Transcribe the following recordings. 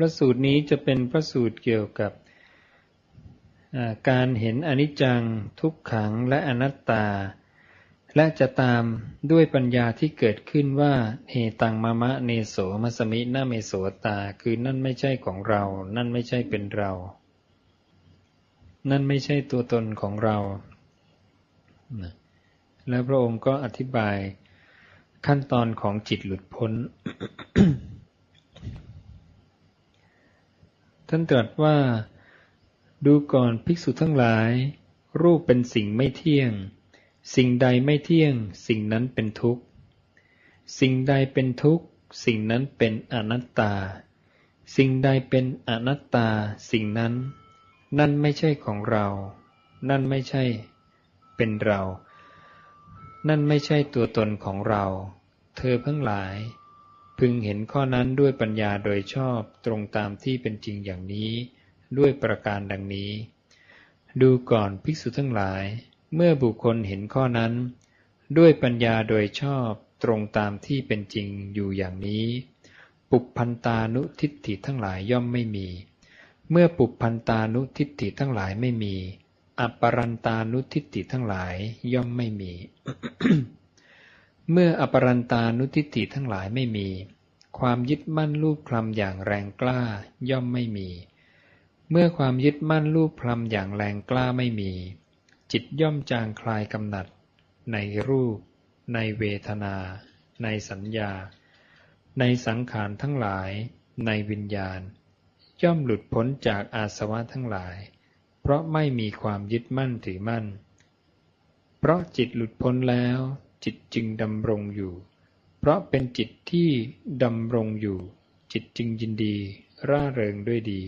พระสูตรนี้จะเป็นพระสูตรเกี่ยวกับการเห็นอนิจจังทุกขังและอนัตตา และจะตามด้วยปัญญาที่เกิดขึ้นว่าเฮตังมะมะเนโสมัสมินาเมโสตา คือนั่นไม่ใช่ของเรา นั่นไม่ใช่เป็นเรา นั่นไม่ใช่ตัวตนของเรา แล้วพระองค์ก็อธิบายขั้นตอนของจิตหลุดพ้น ท่านตรัสว่า ดูก่อนภิกษุทั้งหลาย รูปเป็นสิ่งไม่เที่ยง สิ่งใดไม่เที่ยง สิ่งนั้นเป็นทุกข์ สิ่งใดเป็นทุกข์ สิ่งนั้นเป็นอนัตตา สิ่งใดเป็นอนัตตา สิ่งนั้น นั่นไม่ใช่ของเรา นั่นไม่ใช่ เป็นเรา นั่นไม่ใช่ตัวตนของเรา เธอทั้งหลาย พึงเห็นข้อนั้นด้วยปัญญาโดยชอบตรงตามที่เป็นจริงอย่างนี้ด้วยประการดังนี้ ดูก่อนภิกษุทั้งหลาย เมื่อบุคคลเห็นข้อนั้น ด้วยปัญญาโดยชอบตรงตามที่เป็นจริงอยู่อย่างนี้ ปุพันตานุทิฏฐิทั้งหลายย่อมไม่มี เมื่อปุพันตานุทิฏฐิทั้งหลายไม่มีอปรันตานุทิฏฐิทั้งหลายย่อมไม่มี เมื่ออปรันตานุทิฏฐิทั้งหลายไม่มี ความยึดมั่นรูปคลำอย่างแรงกล้าย่อมไม่มี เมื่อความยึดมั่นรูปพรำอย่างแรงกล้าไม่มี จิตย่อมจางคลายกำหนัด ในรูป ในเวทนา ในสัญญา ในสังขารทั้งหลาย ในวิญญาณ ย่อมหลุดพ้นจากอาสวะทั้งหลาย เพราะไม่มีความยึดมั่นถือมั่น เพราะจิตหลุดพ้นแล้ว จิตจึงดำรงอยู่ เพราะเป็นจิตที่ดำรงอยู่ จิตจึงยินดี ร่าเริงด้วยดี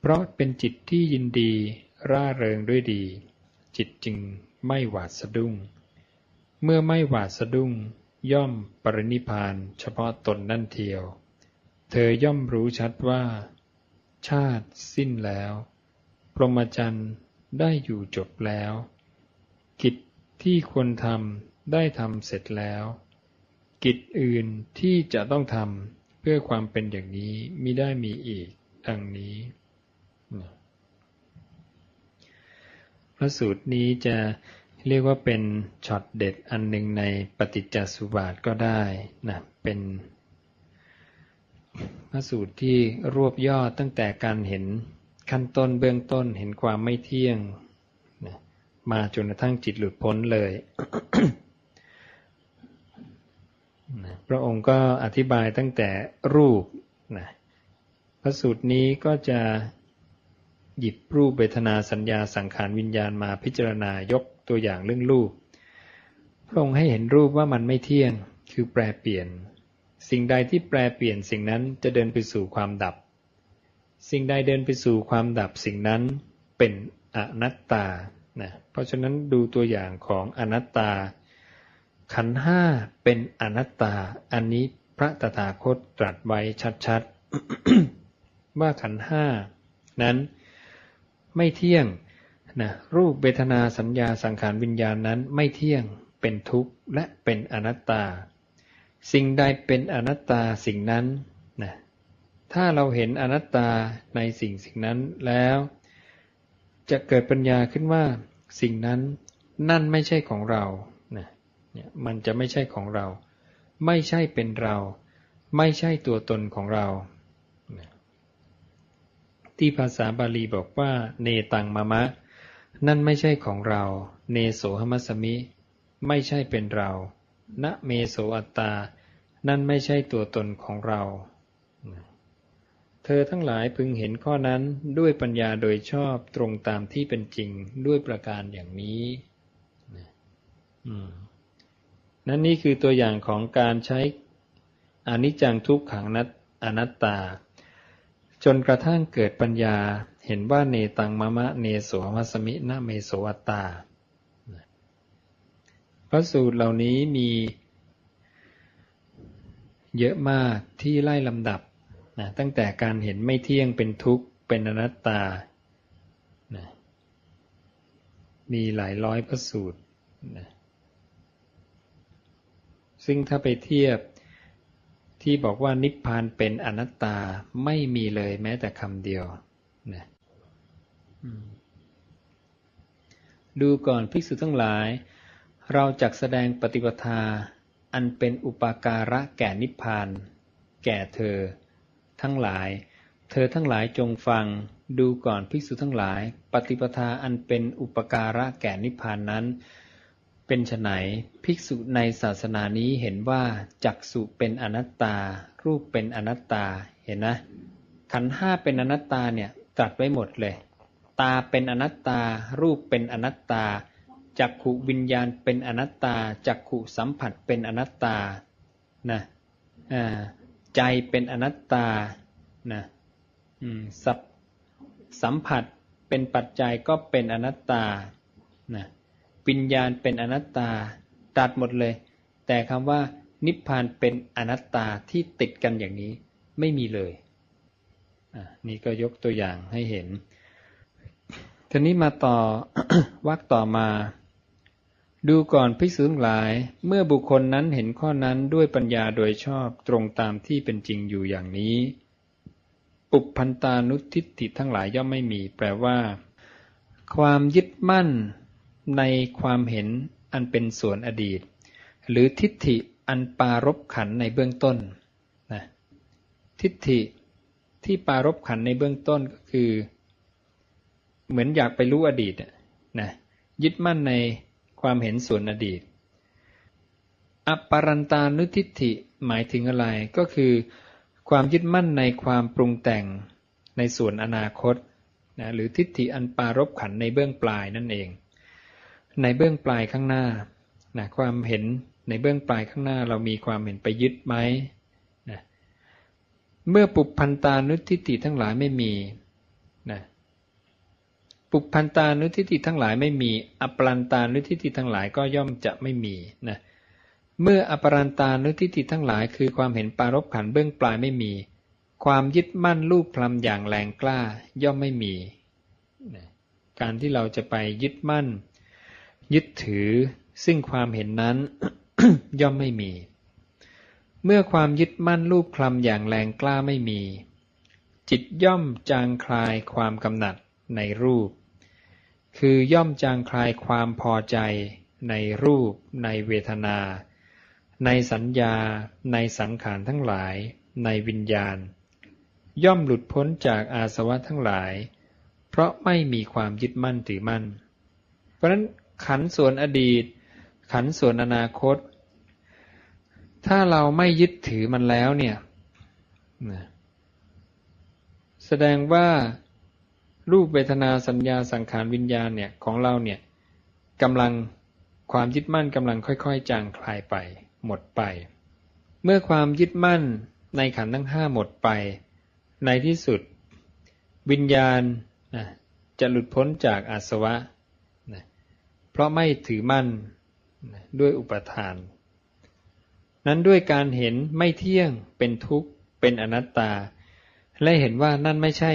เพราะเป็นจิตที่ยินดี ร่าเริงด้วยดี จิตจึงไม่หวาดสะดุ้ง เมื่อไม่หวาดสะดุ้ง ย่อมปรินิพานเฉพาะตนนั่นเทียว เธอย่อมรู้ชัดว่า ชาติสิ้นแล้วพรหมจรรย์ได้อยู่จบแล้ว กิจที่ควรทำ ได้ทำเสร็จแล้ว กิจอื่นที่จะต้องทำเพื่อความเป็นอย่างนี้มิได้มีอีก ดังนี้พระสูตรนี้จะเรียกว่าเป็นช็อตเด็ดอันหนึ่งในปฏิจจสุบาทก็ได้นะเป็นพระสูตรที่รวบยอดตั้งแต่การเห็นขั้นต้นเบื้องต้นเห็นความไม่เที่ยงนะมาจนกระทั่งจิตหลุดพ้นเลย นะพระองค์ก็อธิบายตั้งแต่รูปนะพระสูตรนี้ก็จะหยิบรูปเวทนาสัญญาสังขารวิญญาณมาพิจารณายกตัวอย่างเรื่องรูป พระองค์ให้เห็นรูปว่ามันไม่เที่ยงคือแปรเปลี่ยน สิ่งใดที่แปรเปลี่ยนสิ่งนั้นจะเดินไปสู่ความดับ สิ่งใดเดินไปสู่ความดับสิ่งนั้นเป็นอนัตตานะเพราะฉะนั้นดูตัวอย่างของอนัตตา ขันห้าเป็นอนัตตา อันนี้พระตถาคตตรัสไว้ชัดๆ ว่าขันห้านั้นไม่เที่ยงนะรูปเวทนาสัญญาสังขารวิญญาณนั้นไม่เที่ยงเป็นทุกข์และเป็นอนัตตา สิ่งใดเป็นอนัตตาสิ่งนั้นนะถ้าเราเห็นอนัตตาในสิ่งสิ่งนั้นแล้ว จะเกิดปัญญาขึ้นว่าสิ่งนั้นนั่นไม่ใช่ของเรา เนี่ยมันจะไม่ใช่ของเรา ไม่ใช่เป็นเรา ไม่ใช่ตัวตนของเรา ที่ภาษาบาลีบอกว่า เนตังมะมะ นั่นไม่ใช่ของเรา เนโสหมัสมิ ไม่ใช่เป็นเรา ณเมโสอัตตา นั่นไม่ใช่ตัวตนของเรา เธอทั้งหลายพึงเห็นข้อนั้นด้วยปัญญาโดยชอบตรงตามที่เป็นจริงด้วยประการอย่างนี้ นั่นนี่คือตัวอย่างของการใช้อนิจจังทุกขังนัตอนัตตา จนกระทั่งเกิดปัญญาเห็นว่าเนตังมะมะเนโสมัสมินะเมโสอัตตา พระสูตรเหล่านี้มีเยอะมากที่ไล่ลำดับนะตั้งแต่การเห็นไม่เที่ยงเป็นทุกข์เป็นอนัตตานะมีหลายร้อยพระสูตรนะ ซึ่งถ้าไปเทียบที่บอกว่านิพพานเป็นอนัตตาไม่มีเลยแม้แต่คำเดียวนะอืมดูก่อนภิกษุทั้งหลาย เราจักแสดงปฏิปทา อันเป็นอุปการะแก่นิพพาน แก่เธอ ทั้งหลาย เธอทั้งหลายจงฟัง ดูก่อนภิกษุทั้งหลาย ปฏิปทาอันเป็นอุปการะแก่นิพพานนั้น เป็นไฉนภิกษุในศาสนานี้เห็นว่าจักสุเป็นอนัตตา รูปเป็นอนัตตาเห็นนะ ขันห้าเป็นอนัตตาเนี่ยตรัสไว้หมดเลย ตาเป็นอนัตตา รูปเป็นอนัตตาจักขุวิญญาณเป็นอนัตตาจักขุสัมผัสเป็นอนัตตานะใจเป็นอนัตตานะสัพสัมผัสเป็นปัจจัยก็เป็นอนัตตานะ วิญญาณเป็นอนัตตา ตัดหมดเลย แต่คำว่า นิพพานเป็นอนัตตาที่ติดกันอย่างนี้ไม่มีเลยนี่ก็ยกตัวอย่างให้เห็น ทีนี้มาต่อวักต่อมา ดูก่อนภิกษุทั้งหลาย เมื่อบุคคลนั้นเห็นข้อนั้นด้วยปัญญาโดยชอบตรงตามที่เป็นจริงอยู่อย่างนี้ปุพพันตานุทิฏฐิทั้งหลายย่อมไม่มี แปลว่า ความยึดมั่น ในความเห็นอันเป็นส่วนอดีต หรือทิฏฐิอันปารบขันในเบื้องต้นนะทิฏฐิที่ปารบขันในเบื้องต้นก็คือ เหมือนอยากไปรู้อดีตนะยึดมั่นในความเห็นส่วนอดีตอปปรันตานุทิฏฐิหมายถึงอะไรก็คือ ความยึดมั่นในความปรุงแต่งในส่วนอนาคตนะหรือทิฏฐิอันปารบขันในเบื้องปลายนั่นเอง ในเบื้องปลายข้างหน้านะความเห็นในเบื้องปลายข้างหน้าเรามีความเห็นไปยึดไหมนะเมื่อปุพันตานุทิฏฐิทั้งหลายไม่มีนะปุพันตานุทิฏฐิทั้งหลายไม่มี อปรันตานุทิฏฐิทั้งหลายก็ย่อมจะไม่มีนะเมื่ออปรันตานุทิฏฐิทั้งหลาย คือความเห็นปารบขันเบื้องปลายไม่มี ความยึดมั่นรูปพลัมอย่างแรงกล้าย่อมไม่มี การที่เราจะไปยึดมั่น ยึดถือซึ่งความเห็นนั้น ย่อมไม่มี เมื่อความยึดมั่นรูปคลำอย่างแรงกล้าไม่มี จิตย่อมจางคลายความกำหนัดในรูป คือย่อมจางคลายความพอใจในรูป ในเวทนา ในสัญญา ในสังขารทั้งหลาย ในวิญญาณ ย่อมหลุดพ้นจากอาสวะทั้งหลาย เพราะไม่มีความยึดมั่นถือมั่น เพราะฉะนั้น ขันส่วนอดีต ขันส่วนอนาคต ถ้าเราไม่ยึดถือมันแล้วเนี่ยแสดงว่ารูปเวทนาสัญญาสังขารวิญญาณเนี่ยของเราเนี่ยกำลังความยึดมั่นกำลังค่อย ๆ จางคลายไป หมดไป เมื่อความยึดมั่นในขันทั้งห้าหมดไป ในที่สุด วิญญาณจะหลุดพ้นจากอาสวะ เพราะไม่ถือมั่นด้วยอุปทาน นั้นด้วยการเห็นไม่เที่ยงเป็นทุกข์เป็นอนัตตา และเห็นว่านั่นไม่ใช่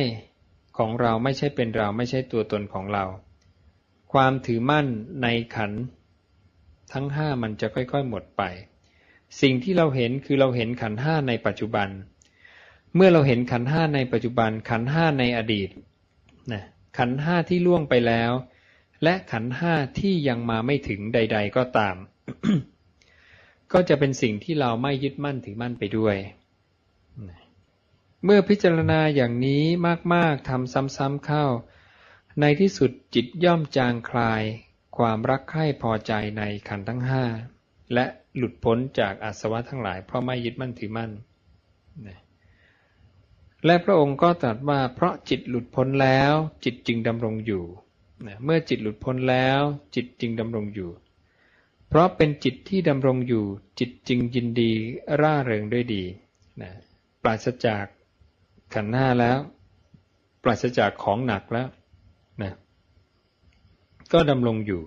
ของเราไม่ใช่เป็นเราไม่ใช่ตัวตนของเรา ความถือมั่นในขันทั้งห้ามันจะค่อยๆหมดไป สิ่งที่เราเห็นคือเราเห็นขันห้าในปัจจุบัน เมื่อเราเห็นขันห้าในปัจจุบันขันห้าในอดีตนะขันห้าที่ล่วงไปแล้ว และขันห้าที่ยังมาไม่ถึงใด ๆ ก็ตาม ก็จะเป็นสิ่งที่เราไม่ยึดมั่นถือมั่นไปด้วย เมื่อพิจารณาอย่างนี้มากๆทำซ้ำๆเข้า ในที่สุดจิตย่อมจางคลาย ความรักใคร่พอใจในขันทั้งห้าและหลุดพ้นจากอาสวะทั้งหลาย เพราะไม่ยึดมั่นถือมั่น และพระองค์ก็ตรัสว่าเพราะจิตหลุดพ้นแล้ว จิตจึงดำรงอยู่ เมื่อจิตหลุดพ้นแล้ว จิตจึงดำรงอยู่ เพราะเป็นจิตที่ดำรงอยู่ จิตจึงยินดีร่าเริงด้วยดีนะปราศจากขันธ์ห้าแล้ว ปราศจากของหนักแล้วนะก็ดำรงอยู่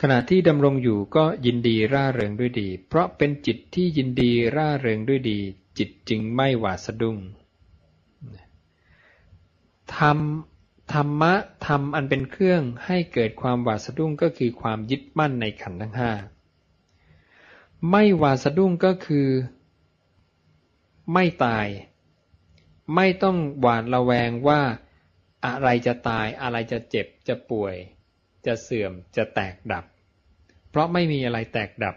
ขณะที่ดำรงอยู่ก็ยินดีร่าเริงด้วยดี เพราะเป็นจิตที่ยินดีร่าเริงด้วยดี จิตจึงไม่หวาดสะดุ้งธรรม ธรรมะธรรมอันเป็นเครื่องให้เกิดความหวาดสะดุ้งก็คือความยึดมั่นในขันธ์ทั้งห้าไม่หวาดสะดุ้งก็คือ ไม่ตาย ไม่ต้องหวาดระแวงว่า อะไรจะตายอะไรจะเจ็บจะป่วย จะเสื่อมจะแตกดับ เพราะไม่มีอะไรแตกดับ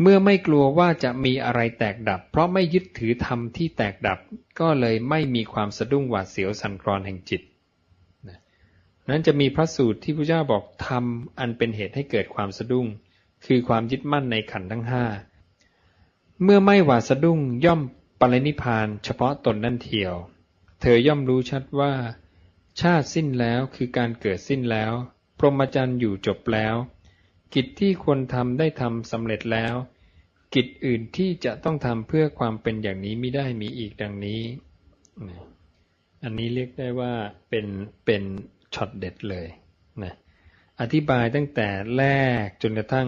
เมื่อไม่กลัวว่าจะมีอะไรแตกดับ เพราะไม่ยึดถือธรรมที่แตกดับ ก็เลยไม่มีความสะดุ้งหวาดเสียวสั่นคลอนแห่งจิต นั้นจะมีพระสูตรที่พระเจ้าบอกธรรมอันเป็นเหตุให้เกิดความสะดุ้ง คือความยึดมั่นในขันธ์ทั้งห้าเมื่อไม่หวาดสะดุ้งย่อมปรินิพานเฉพาะตนนั่นเทียว เธอย่อมรู้ชัดว่า ชาติสิ้นแล้วคือการเกิดสิ้นแล้ว พรหมจรรย์อยู่จบแล้ว กิจที่ควรทำได้ทำสำเร็จแล้ว กิจอื่นที่จะต้องทำเพื่อความเป็นอย่างนี้ไม่ได้มีอีกดังนี้ อันนี้เรียกได้ว่าเป็นเป็น ช็อตเด็ดเลยนะอธิบายตั้งแต่แรกจนกระทั่ง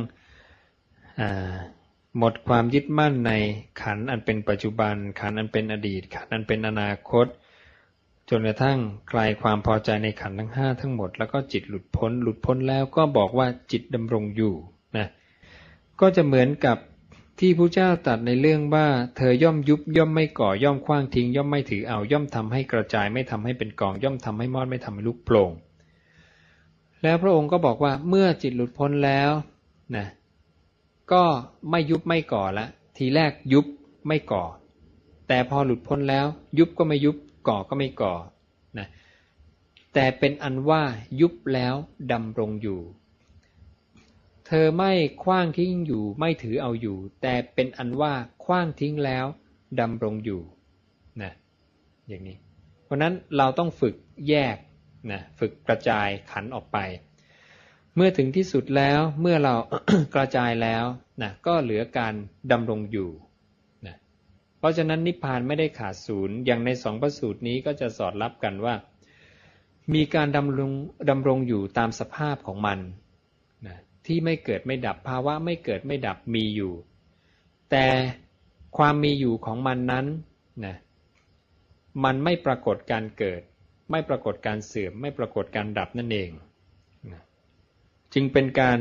หมดความยึดมั่นในขันอันเป็นปัจจุบัน ขันอันเป็นอดีต ขันอันเป็นอนาคต จนกระทั่งคลายความพอใจในขันทั้งห้าทั้งหมด แล้วก็จิตหลุดพ้น หลุดพ้นแล้วก็บอกว่าจิตดำรงอยู่นะก็จะเหมือนกับ ที่พระเจ้าตรัสในเรื่องว่า เธอย่อมยุบย่อมไม่ก่อย่อมคว้างทิ้ง ย่อมไม่ถือเอาย่อมทำให้กระจายไม่ทำให้เป็นกอง ย่อมทำให้มอดไม่ทำให้ลุกโปร่งแล้วพระองค์ก็บอกว่าเมื่อจิตหลุดพ้นแล้วนะก็ไม่ยุบไม่ก่อละ ทีแรกยุบไม่ก่อ แต่พอหลุดพ้นแล้ว ยุบก็ไม่ยุบก่อก็ไม่ก่อนะแต่เป็นอันว่ายุบแล้วดำรงอยู่ เธอไม่คว้างทิ้งอยู่ไม่ถือเอาอยู่ แต่เป็นอันว่าคว้างทิ้งแล้วดำรงอยู่นะอย่างนี้ เพราะนั้นเราต้องฝึกแยกนะฝึกกระจายขันออกไป เมื่อถึงที่สุดแล้วเมื่อเรากระจายแล้วนะก็เหลือการดำรงอยู่นะเพราะฉะนั้นนิพพานไม่ได้ขาดศูนย์อย่างในสองประสูตรนี้ก็จะสอดรับกันว่า มีการดำรงดำรงอยู่ตามสภาพของมัน ที่ไม่เกิดไม่ดับภาวะไม่เกิดไม่ดับมีอยู่ แต่ความมีอยู่ของมันนั้นนะมันไม่ปรากฏการเกิด ไม่ปรากฏการเสื่อม ไม่ปรากฏการดับนั่นเองนะจึงเป็นการ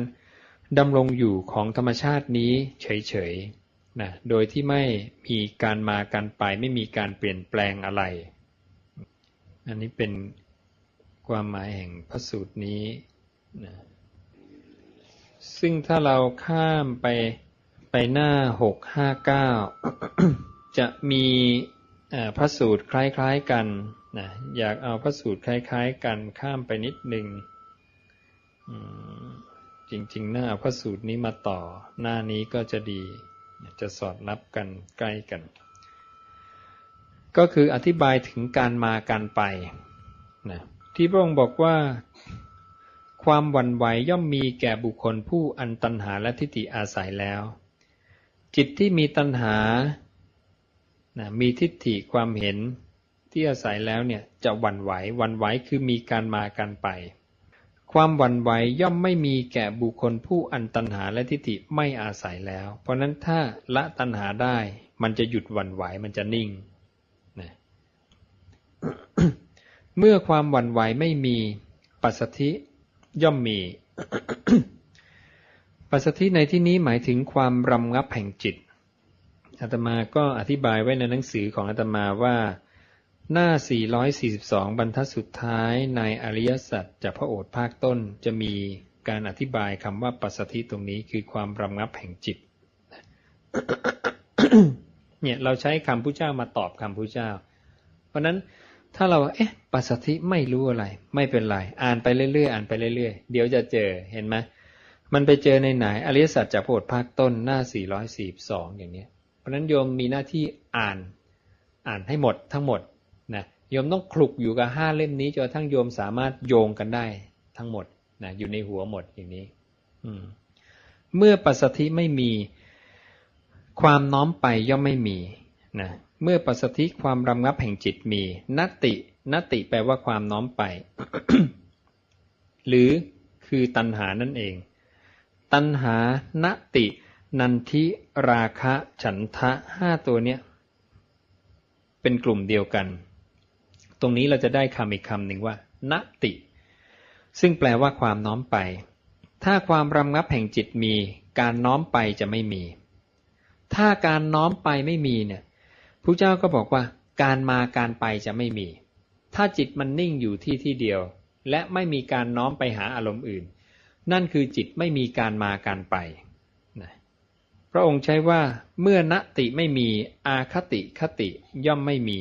ดำรงอยู่ของธรรมชาตินี้เฉยๆนะโดยที่ไม่มีการมาการไปไม่มีการเปลี่ยนแปลงอะไร อันนี้เป็นความหมายแห่งพระสูตรนี้นะ ซึ่งถ้าเราข้ามไปไปหน้าหกห้าเก้าจะมีพระสูตรคล้ายๆกันนะอยากเอาพระสูตรคล้ายๆกันข้ามไปนิดหนึ่งจริงๆหน้าเอาพระสูตรนี้มาต่อ หน้านี้ก็จะดี จะสอดรับกันใกล้กัน ก็คืออธิบายถึงการมาการไปนะที่พระองค์บอกว่า ความหวั่นไหวย่อมมีแก่บุคคลผู้อันตัณหาและทิฏฐิอาศัยแล้ว จิตที่มีตัณหานะมีทิฏฐิความเห็นที่อาศัยแล้วเนี่ยจะหวั่นไหวหวั่นไหวคือมีการมาการไป ความหวั่นไหวย่อมไม่มีแก่บุคคลผู้อันตัณหาและทิฏฐิไม่อาศัยแล้ว เพราะนั้นถ้าละตัณหาได้ มันจะหยุดหวั่นไหวมันจะนิ่งนะเมื่อความหวั่นไหวไม่มีปัสสธิ ย่อมมีปัสสธิในที่นี้หมายถึงความรำงับแห่งจิตอาตมาก็อธิบายไว้ในหนังสือของอาตมาว่า หน้า 442 บรรทัดสุดท้ายในอริยสัจจากพระโอษฐ์ภาคต้นจะมีการอธิบายคำว่าปัสสธิตรงนี้คือความรำงับแห่งจิต เนี่ยเราใช้คำพุทธเจ้ามาตอบคำพุทธเจ้า เพราะนั้น ถ้าเราเอ๊ะปัสสธิไม่รู้อะไร ไม่เป็นไร อ่านไปเรื่อยๆอ่านไปเรื่อยๆ เดี๋ยวจะเจอเห็นไหมมันไปเจอในไหนอริยสัจจากพระโอษฐ์ภาคต้นหน้า 442 อย่างนี้เพราะนั้นโยมมีหน้าที่อ่านอ่านให้หมดทั้งหมดนะโยมต้องคลุกอยู่กับห้าเล่มนี้จนทั้งโยมสามารถโยงกันได้ทั้งหมดนะอยู่ในหัวหมดอย่างนี้ อืมเมื่อปัสสธิไม่มี ความน้อมไปย่อมไม่มีนะ เมื่อปัสสธิความรำงับแห่งจิตมีนตินติแปลว่าความน้อมไป หรือคือตัณหานั่นเอง ตัณหา นติ นันทิราคะฉันทะห้าตัวเนี้ย เป็นกลุ่มเดียวกัน ตรงนี้เราจะได้คำอีกคำหนึ่งว่า นติ ซึ่งแปลว่าความน้อมไป ถ้าความรำงับแห่งจิตมี การน้อมไปจะไม่มี ถ้าการน้อมไปไม่มีเนี่ย ผู้เจ้าก็บอกว่า การมาการไปจะไม่มี ถ้าจิตมันนิ่งอยู่ที่ที่เดียว และไม่มีการน้อมไปหาอารมณ์อื่น นั่นคือจิตไม่มีการมาการไปนะพระองค์ใช้ว่าเมื่อนติไม่มีอาคติคติย่อมไม่มี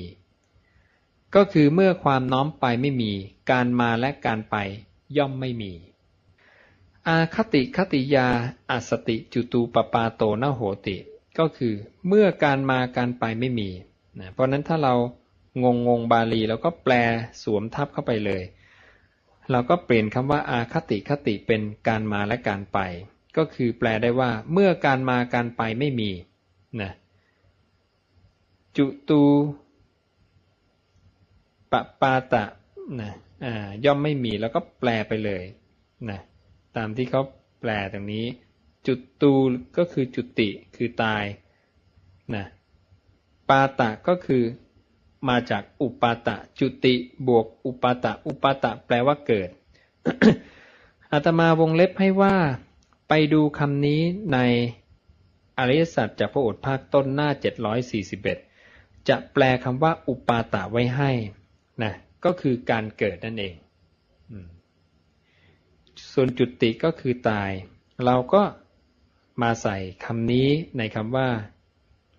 ก็คือเมื่อความน้อมไปไม่มี การมาและการไปย่อมไม่มี อาคติคติยาอสติจุตูปปาโตนโหติ ก็คือเมื่อการมาการไปไม่มีนะเพราะนั้นถ้าเรางงงงบาลีเราก็แปลสวมทับเข้าไปเลย เราก็เปลี่ยนคำว่าอาคติคติเป็นการมาและการไป ก็คือแปลได้ว่าเมื่อการมาการไปไม่มีนะจุตูปปาตะนะย่อมไม่มีแล้วก็แปลไปเลยนะตามที่เขาแปลตรงนี้ จุดตูก็คือจุติคือตายนะปาตะก็คือมาจากอุปาตะ จุติบวกอุปาตะ อุปาตะแปลว่าเกิดอาตมาวงเล็บให้ว่า ไปดูคำนี้ในอริยสัจจากพระโอษฐ์ภาคต้นหน้า 741 จะแปลคำว่าอุปาตะไว้ให้นะก็คือการเกิดนั่นเองส่วนจุติก็คือตาย เราก็ มาใส่คำนี้ในคำว่า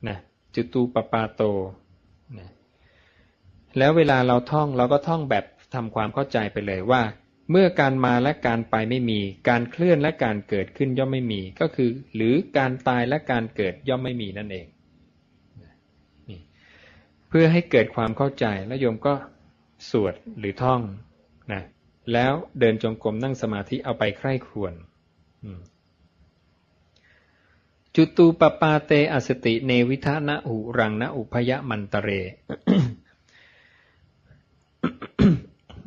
นะจุตูปปาโตนะแล้วเวลาเราท่องเราก็ท่องแบบทำความเข้าใจไปเลยว่า เมื่อการมาและการไปไม่มี การเคลื่อนและการเกิดขึ้นย่อมไม่มี ก็คือ หรือการตายและการเกิดย่อมไม่มีนั่นเองเพื่อให้เกิดความเข้าใจแล้วโยมก็สวดหรือท่องนะแล้วเดินจงกรมนั่งสมาธิเอาไปใคร่ครวญ จุตูปปาเตอสติเนวิทานะอุรังนะอุพยมันตเร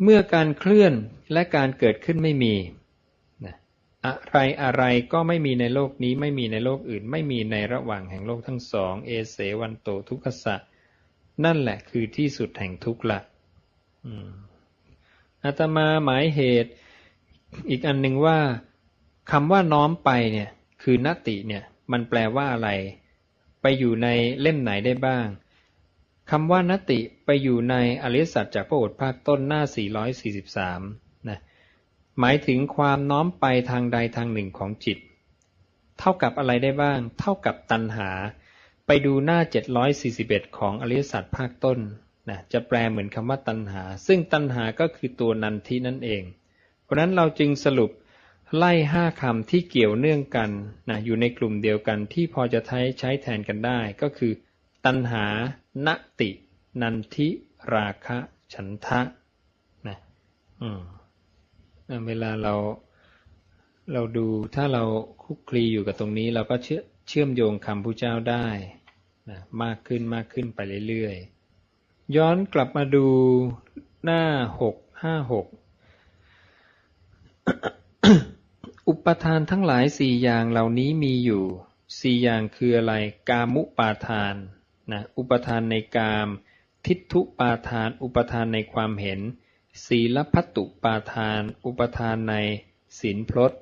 เมื่อการเคลื่อนและการเกิดขึ้นไม่มีอะไรอะไรก็ไม่มีในโลกนี้ไม่มีในโลกอื่น ไม่มีในระหว่างแห่งโลกทั้งสอง เอเสวันโตทุกขสะ นั่นแหละคือที่สุดแห่งทุกข์ละอาตมาหมายเหตุ อีกอันหนึ่งว่าคำว่าน้อมไปเนี่ย คือนติเนี่ย มันแปลว่าอะไร ไปอยู่ในเล่มไหนได้บ้างคำว่านติไปอยู่ในอริยสัจจากพระโอษฐ์ภาคต้นหน้า 443 นะ หมายถึงความน้อมไปทางใดทางหนึ่งของจิต เท่ากับอะไรได้บ้าง เท่ากับตัณหา ไปดูหน้า 741 ของอริยสัจภาคต้นนะจะแปลเหมือนคำว่าตัณหา ซึ่งตัณหาก็คือตัวนันทินั่นเอง เพราะนั้นเราจึงสรุป ไล่ห้าคำที่เกี่ยวเนื่องกันนะอยู่ในกลุ่มเดียวกันที่พอจะใช้ใช้แทนกันได้ ก็คือ ตัณหา นติ นันทิ ราคะ ฉันทะนะอืมเวลาเราเราดูถ้าเราคุกคลีอยู่กับตรงนี้ เราก็เชื่อเชื่อมโยงคำพระเจ้าได้นะมากขึ้นมากขึ้นไปเรื่อยๆ ย้อนกลับมาดูหน้าหกห้าหก อุปทานทั้งหลายสี่อย่างเหล่านี้มีอยู่สี่อย่างคืออะไร กามุปาทานนะอุปทานในกาม ทิฏฐุปาทาน อุปทานในความเห็น ศีลพัตตุปาทาน อุปทานในศีลพลด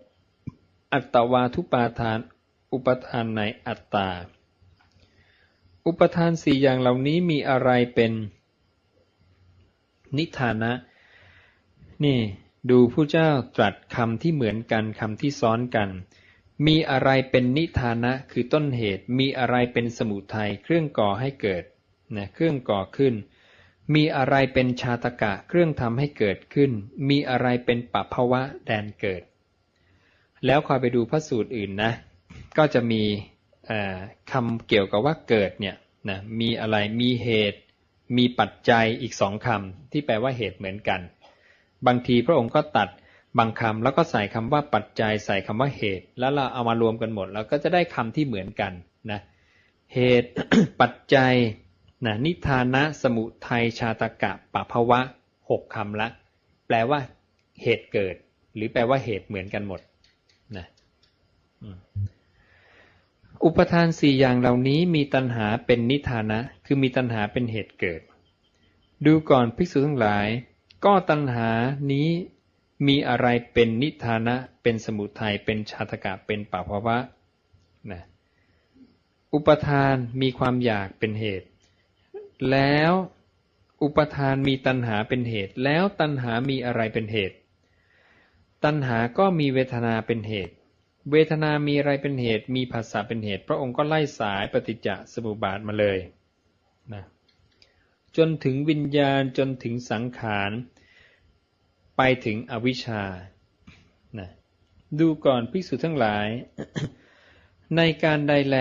อัตตวาทุปาทาน อุปทานในอัตตา อุปทานสี่อย่างเหล่านี้มีอะไรเป็นนิทานะ นี่ ดูผู้เจ้าตรัสคำที่เหมือนกันคำที่ซ้อนกัน มีอะไรเป็นนิทานะคือต้นเหตุ มีอะไรเป็นสมุทัยเครื่องก่อให้เกิดนะเครื่องก่อขึ้น มีอะไรเป็นชาตกะเครื่องทำให้เกิดขึ้น มีอะไรเป็นปัภวะแดนเกิด แล้วคอยไปดูพระสูตรอื่นนะ ก็จะมีคำเกี่ยวกับว่าเกิดเนี่ยนะมีอะไรมีเหตุ มีปัจจัยอีกสองคำที่แปลว่าเหตุเหมือนกัน บางทีพระองค์ก็ตัดบางคำแล้วก็ใส่คำว่าปัจจัย ใส่คำว่าเหตุ แล้วเราเอามารวมกันหมดเราก็จะได้คำที่เหมือนกันนะเหตุปัจจัยนะนิทานะสมุทัยชาตกะปะภวะหกคำละ แปลว่าเหตุเกิด หรือแปลว่าเหตุเหมือนกันหมดนะอุปทานสี่อย่างเหล่านี้มีตัณหาเป็นนิทานะ คือมีตัณหาเป็นเหตุเกิด ดูก่อนภิกษุทั้งหลาย ก็ตัณหานี้มีอะไรเป็นนิทานะ เป็นสมุทัย เป็นชาตกะ เป็นปภาวะนะอุปทานมีความอยากเป็นเหตุ แล้วอุปทานมีตัณหาเป็นเหตุ แล้วตัณหามีอะไรเป็นเหตุ ตัณหาก็มีเวทนาเป็นเหตุ เวทนามีอะไรเป็นเหตุ มีภาษาเป็นเหตุ พระองค์ก็ไล่สายปฏิจจสมุปบาทมาเลยนะ จนถึงวิญญาณจนถึงสังขาร ไปถึงอวิชชานะดูก่อนภิกษุทั้งหลาย ในการใดแล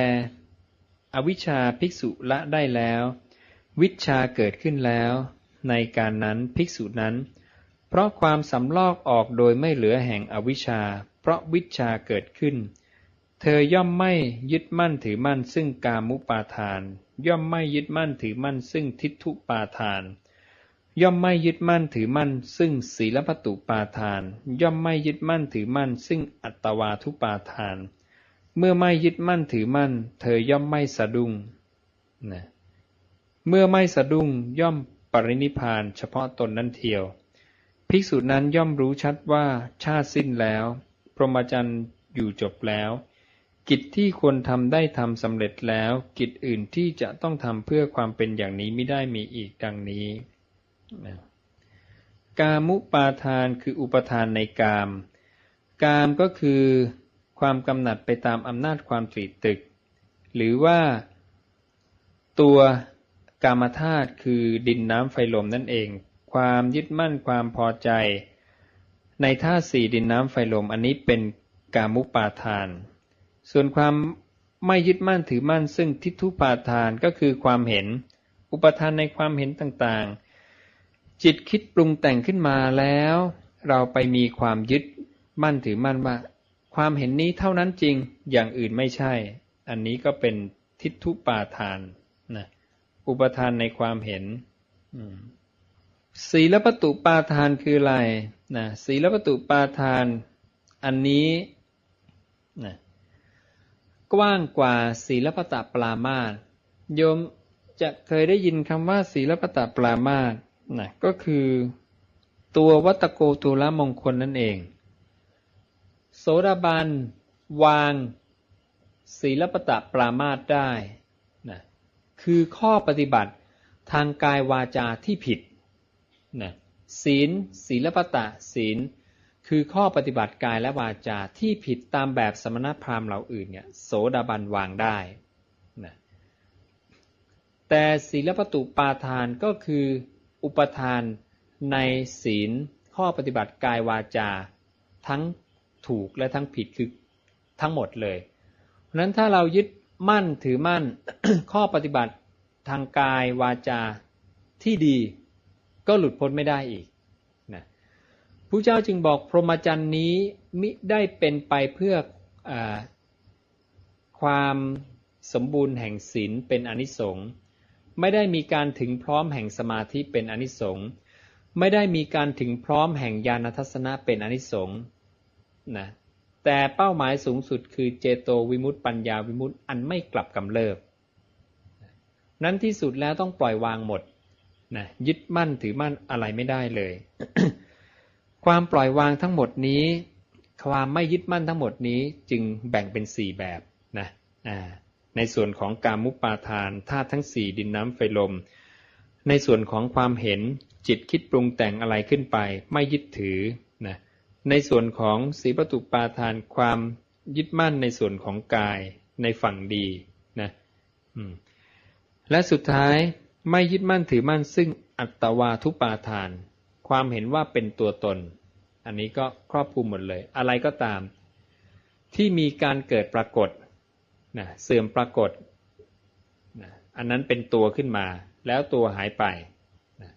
อวิชชาภิกษุละได้แล้ว วิชชาเกิดขึ้นแล้ว ในการนั้นภิกษุนั้น เพราะความสำลอกออกโดยไม่เหลือแห่งอวิชชา เพราะวิชชาเกิดขึ้น เธอย่อมไม่ยึดมั่นถือมั่นซึ่งกามุปาทาน ย่อมไม่ยึดมั่นถือมั่นซึ่งทิฏฐุปาทาน ย่อมไม่ยึดมั่นถือมั่นซึ่งศีลปตุปาทาน ย่อมไม่ยึดมั่นถือมั่นซึ่งอัตวาทุปาทาน เมื่อไม่ยึดมั่นถือมั่น เธอย่อมไม่สะดุ้งนะเมื่อไม่สะดุ้งย่อมปรินิพพานเฉพาะตนนั้นเทียว ภิกษุนั้นย่อมรู้ชัดว่าชาติสิ้นแล้ว พรหมจรรย์อยู่จบแล้ว กิจที่ควรทำได้ทำสำเร็จแล้ว กิจอื่นที่จะต้องทำเพื่อความเป็นอย่างนี้ไม่ได้มีอีกดังนี้นะกามุปาทานคืออุปทานในกาม กามก็คือความกำหนัดไปตามอำนาจความตรีตึก หรือว่าตัวกามธาตุคือดินน้ำไฟลมนั่นเอง ความยึดมั่นความพอใจ ในธาตุสี่ดินน้ำไฟลมอันนี้เป็นกามุปาทาน ส่วนความไม่ยึดมั่นถือมั่นซึ่งทิฏฐุปาทานก็คือความเห็น อุปทานในความเห็นต่างๆ จิตคิดปรุงแต่งขึ้นมาแล้ว เราไปมีความยึดมั่นถือมั่นว่า ความเห็นนี้เท่านั้นจริงอย่างอื่นไม่ใช่ อันนี้ก็เป็นทิฏฐุปาทานนะอุปทานในความเห็นศีลปตุปาทานคืออะไรนะศีลปตุปาทาน อันนี้นะ กว้างกว่าศีลปตปรามาสโยมจะเคยได้ยินคำว่าศีลปตปรามาสนะก็คือ ตัววัตโกตุลมงคลนั่นเอง โสดาบันวางศีลปตปรามาสได้นะคือข้อปฏิบัติทางกายวาจาที่ผิดนะศีลศีลปตะศีล คือข้อปฏิบัติกายและวาจาที่ผิดตามแบบสมณพราหมณ์เหล่าอื่นเนี่ยโสดาบันวางได้นะแต่ศีลปตุปาทานก็คืออุปทานในศีลข้อปฏิบัติกายวาจา ทั้งถูกและทั้งผิดคือทั้งหมดเลย เพราะนั้นถ้าเรายึดมั่นถือมั่นข้อปฏิบัติทางกายวาจาที่ดีก็หลุดพ้นไม่ได้อีก ผู้เจ้าจึงบอกพรหมจรรย์นี้มิได้เป็นไปเพื่ออความสมบูรณ์แห่งศีลเป็นอนิสงส์ไม่ได้มีการถึงพร้อมแห่งสมาธิเป็นอนิสงส์ไม่ได้มีการถึงพร้อมแห่งญาณทัศนะเป็นอนิสงส์นะแต่เป้าหมายสูงสุดคือเจโตวิมุตติปัญญาวิมุตติอันไม่กลับกำเริบ นั้นที่สุดแล้วต้องปล่อยวางหมดนะยึดมั่นถือมั่นอะไรไม่ได้เลย ความปล่อยวางทั้งหมดนี้ ความไม่ยึดมั่นทั้งหมดนี้จึงแบ่งเป็นสี่แบบนะในส่วนของการมุปาทานธาตุทั้งสี่ดินน้ำไฟลม ในส่วนของความเห็นจิตคิดปรุงแต่งอะไรขึ้นไป ไม่ยึดถือนะในส่วนของสีประตูปาทานความยึดมั่นในส่วนของกายในฝั่งดีนะและสุดท้ายไม่ยึดมั่นถือมั่นซึ่งอัตวาทุปาทาน ความเห็นว่าเป็นตัวตน อันนี้ก็ครอบคลุมหมดเลย อะไรก็ตาม ที่มีการเกิดปรากฏนะเสื่อมปรากฏนะอันนั้นเป็นตัวขึ้นมา แล้วตัวหายไปนะ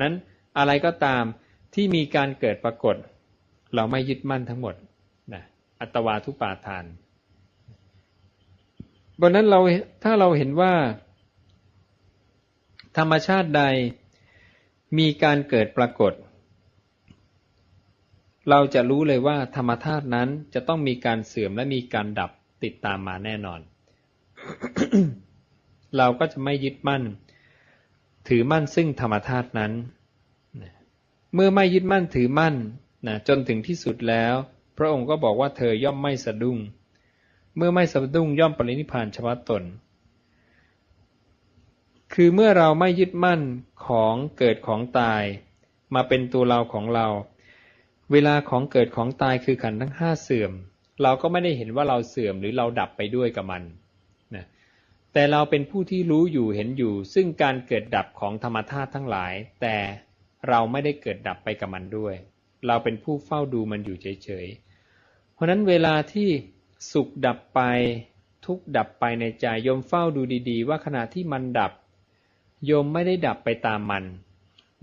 นั้นอะไรก็ตามที่มีการเกิดปรากฏ เราไม่ยึดมั่นทั้งหมดนะอัตวาทุปาทานบนนั้นเราถ้าเราเห็นว่า ธรรมชาติใด มีการเกิดปรากฏ เราจะรู้เลยว่าธรรมธาตุนั้นจะต้องมีการเสื่อมและมีการดับติดตามมาแน่นอน เราก็จะไม่ยึดมั่น ถือมั่นซึ่งธรรมธาตุนั้น เมื่อไม่ยึดมั่นถือมั่นนะจนถึงที่สุดแล้ว พระองค์ก็บอกว่าเธอย่อมไม่สะดุ้ง เมื่อไม่สะดุ้งย่อมปรินิพานเฉพาะตน คือเมื่อเราไม่ยึดมั่นของเกิดของตาย มาเป็นตัวเราของเรา เวลาของเกิดของตายคือขันทั้งห้าเสื่อม เราก็ไม่ได้เห็นว่าเราเสื่อมหรือเราดับไปด้วยกับมันนะแต่เราเป็นผู้ที่รู้อยู่เห็นอยู่ ซึ่งการเกิดดับของธรรมธาตุทั้งหลาย แต่เราไม่ได้เกิดดับไปกับมันด้วย เราเป็นผู้เฝ้าดูมันอยู่เฉยๆ เพราะนั้นเวลาที่สุขดับไปทุกข์ดับไปในใจยมเฝ้าดูดี ๆ ว่าขณะที่มันดับ โยมไม่ได้ดับไปตามมัน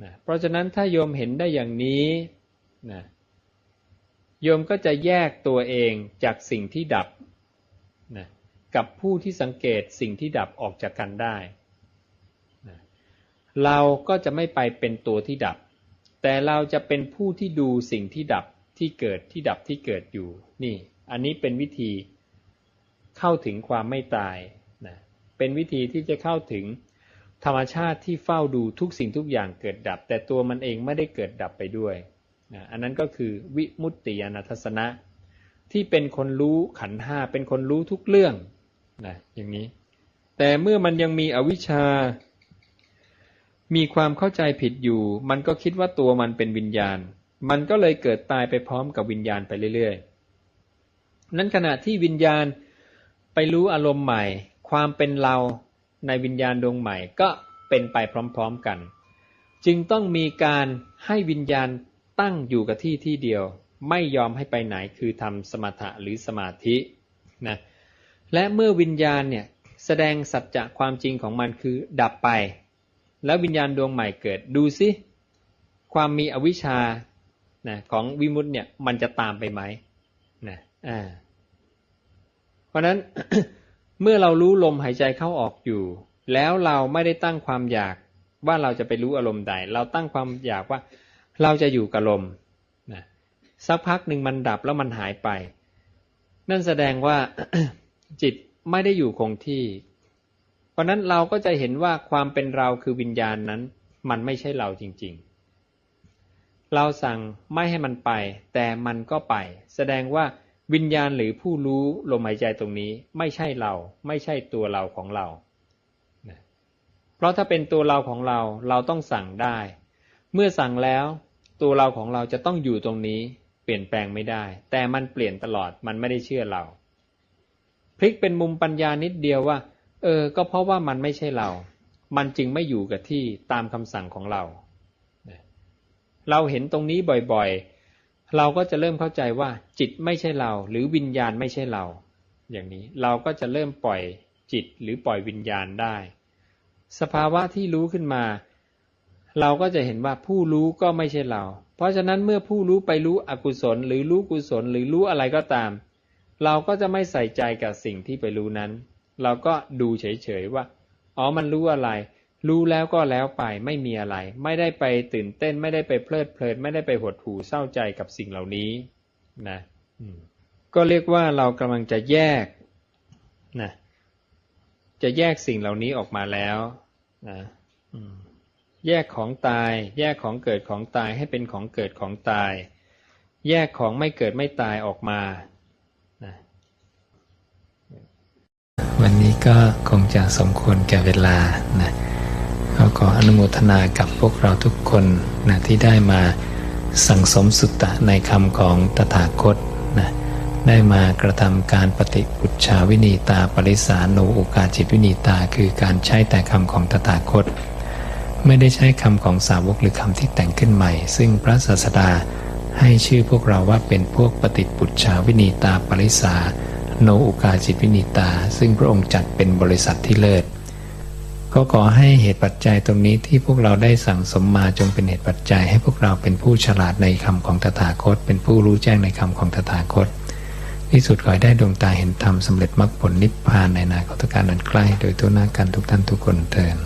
นะเพราะฉะนั้นถ้าโยมเห็นได้อย่างนี้นะโยมก็จะแยกตัวเองจากสิ่งที่ดับนะกับผู้ที่สังเกตสิ่งที่ดับออกจากกันได้นะเราก็จะไม่ไปเป็นตัวที่ดับ แต่เราจะเป็นผู้ที่ดูสิ่งที่ดับที่เกิดที่ดับที่เกิดอยู่ นี่ อันนี้เป็นวิธีเข้าถึงความไม่ตายนะเป็นวิธีที่จะเข้าถึง ธรรมชาติที่เฝ้าดูทุกสิ่งทุกอย่างเกิดดับ แต่ตัวมันเองไม่ได้เกิดดับไปด้วยนะอันนั้นก็คือวิมุตติยานัทสนะ ที่เป็นคนรู้ขันห้าเป็นคนรู้ทุกเรื่องนะอย่างนี้ แต่เมื่อมันยังมีอวิชชา มีความเข้าใจผิดอยู่ มันก็คิดว่าตัวมันเป็นวิญญาณ มันก็เลยเกิดตายไปพร้อมกับวิญญาณไปเรื่อยๆ นั้นขณะที่วิญญาณไปรู้อารมณ์ใหม่ ความเป็นเรา ในวิญญาณดวงใหม่ก็เป็นไปพร้อมๆกัน จึงต้องมีการให้วิญญาณตั้งอยู่กับที่ที่เดียว ไม่ยอมให้ไปไหนคือทำสมถะหรือสมาธินะและเมื่อวิญญาณเนี่ยแสดงสัจจะความจริงของมันคือดับไป แล้ววิญญาณดวงใหม่เกิดดูซิความมีอวิชชานะของวิมุตต์เนี่ยมันจะตามไปไหมนะอ่าเพราะนั้น เมื่อเรารู้ลมหายใจเข้าออกอยู่ แล้วเราไม่ได้ตั้งความอยากว่าเราจะไปรู้อารมณ์ใด เราตั้งความอยากว่า เราจะอยู่กับลมนะสักพักหนึ่งมันดับแล้วมันหายไป นั่นแสดงว่าจิตไม่ได้อยู่คงที่ เพราะนั้นเราก็จะเห็นว่าความเป็นเราคือวิญญาณนั้น มันไม่ใช่เราจริง ๆ เราสั่งไม่ให้มันไป แต่มันก็ไป แสดงว่า วิญญาณหรือผู้รู้ลมหายใจตรงนี้ไม่ใช่เรา ไม่ใช่ตัวเราของเรา เพราะถ้าเป็นตัวเราของเราเราต้องสั่งได้ เมื่อสั่งแล้ว ตัวเราของเราจะต้องอยู่ตรงนี้ เปลี่ยนแปลงไม่ได้ แต่มันเปลี่ยนตลอดมันไม่ได้เชื่อเรา พลิกเป็นมุมปัญญานิดเดียวว่า เออ ก็เพราะว่ามันไม่ใช่เรา มันจึงไม่อยู่กับที่ตามคำสั่งของเรา เราเห็นตรงนี้บ่อยๆ เราก็จะเริ่มเข้าใจว่า จิตไม่ใช่เรา หรือวิญญาณไม่ใช่เรา อย่างนี้เราก็จะเริ่มปล่อยจิตหรือปล่อยวิญญาณได้ สภาวะที่รู้ขึ้นมา เราก็จะเห็นว่าผู้รู้ก็ไม่ใช่เรา เพราะฉะนั้นเมื่อผู้รู้ไปรู้อกุศล หรือรู้กุศล หรือรู้อะไรก็ตาม เราก็จะไม่ใส่ใจกับสิ่งที่ไปรู้นั้น เราก็ดูเฉยๆว่าอ๋อมันรู้อะไร รู้แล้วก็แล้วไปไม่มีอะไร ไม่ได้ไปตื่นเต้น ไม่ได้ไปเพลิดเพลิน ไม่ได้ไปหดหู่เศร้าใจกับสิ่งเหล่านี้นะก็เรียกว่าเรากำลังจะแยกนะจะแยกสิ่งเหล่านี้ออกมาแล้วนะแยกของตาย แยกของเกิดของตายให้เป็นของเกิดของตาย แยกของไม่เกิดไม่ตายออกมานะวันนี้ก็คงจะสมควรแก่เวลานะ ก็ขออนุโมทนากับพวกเราทุกคนนะที่ได้มาสั่งสมสุตตะในคำของตถาคตนะได้มากระทำการปฏิปุจชาวินีตาปริสาโนโอกาจิตวินีตา คือการใช้แต่คำของตถาคต ไม่ได้ใช้คำของสาวกหรือคำที่แต่งขึ้นใหม่ ซึ่งพระศาสดาให้ชื่อพวกเราว่าเป็นพวกปฏิปุจชาวินีตาปริสาโนอุกาจิตวินิตา ซึ่งพระองค์จัดเป็นบริษัทที่เลิศ ก็ขอให้เหตุปัจจัยตรงนี้ที่พวกเราได้สั่งสมมาจงเป็นเหตุปัจจัย ให้พวกเราเป็นผู้ฉลาดในคำของตถาคต เป็นผู้รู้แจ้งในคำของตถาคตที่สุดขอให้ได้ดวงตาเห็นธรรมสำเร็จมรรคผลนิพพานในนาคตการนั้นใกล้ โดยทั่วหน้ากันทุกท่านทุกคนเทิน